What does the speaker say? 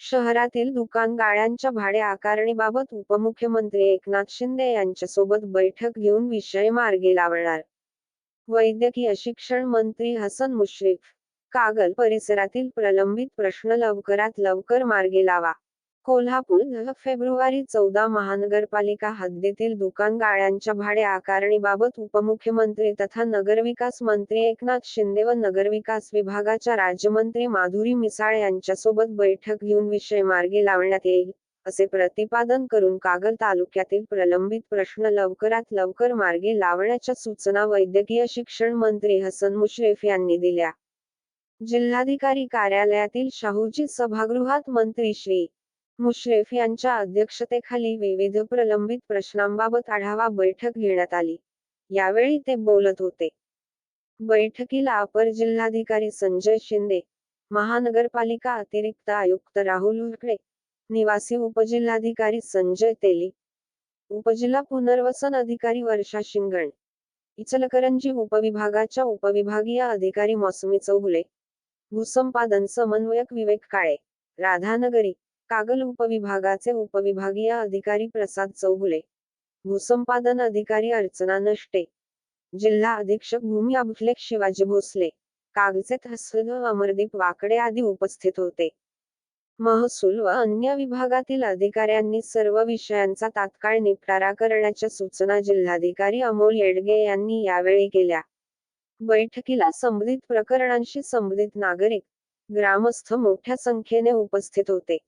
शहरातील दुकान गाळ्यांच्या भाडे आकारणीबाबत उपमुख्यमंत्री एकनाथ शिंदे यांच्यासोबत बैठक घेऊन विषय मार्गी लावणार. वैद्यकीय शिक्षण मंत्री हसन मुश्रीफ कागल परिसरातील प्रलंबित प्रश्न लवकरात लवकर मार्गी लावा. कोल्हापूर फेब्रुवारी चौदा महानगरपालिका हद्दीतील दुकान गाळ्यांच्या भाडे आकारणीबाबत उपमुख्यमंत्री तथा नगरविकास मंत्री एकनाथ शिंदे व नगरविकास विभागाच्या राज्यमंत्री माधुरी मिसाळ यांच्यासोबत बैठक घेऊन विषय मार्गी लावण्यात येईल असे प्रतिपादन करून कागल तालुक्यातील प्रलंबित प्रश्न लवकरात लवकर मार्गी लावण्याच्या सूचना वैद्यकीय शिक्षण मंत्री हसन मुश्रीफ यांनी दिल्या. जिल्हाधिकारी कार्यालयातील शाहूजी सभागृहात मंत्री श्री. मुश्रीफ यांच्या अध्यक्षतेखाली विविध प्रलंबित प्रश्नांबाबत आढावा बैठक घेण्यात आली. यावेळी ते बोलत होते. बैठकीला अपर जिल्हाधिकारी संजय शिंदे महानगरपालिका अतिरिक्त आयुक्त राहुल उर्कडे निवासी उपजिल्हाधिकारी संजय तेली उपजिल्हा पुनर्वसन अधिकारी वर्षा शिंगण इचलकरंजी उपविभागाच्या उपविभागीय अधिकारी मौसमी चौगुले भूसंपादन समन्वयक विवेक काळे राधानगरी कागल उपविभागाचे उपविभागीय अधिकारी प्रसाद चौगुले भूसंपादन अधिकारी अर्चना नष्टे जिल्हा अधीक्षक भूमी अभिलेख शिवाजी भोसले कागचे तहसील अमरदीप वाकडे आदी उपस्थित होते. महसूल व अन्य विभागातील अधिकाऱ्यांनी सर्व विषयांचा तात्काळ निपटारा करण्याच्या सूचना जिल्हाधिकारी अमोल येडगे यांनी यावेळी केल्या. बैठकीला संबंधित प्रकरणांशी संबंधित नागरिक ग्रामस्थ मोठ्या संख्येने उपस्थित होते.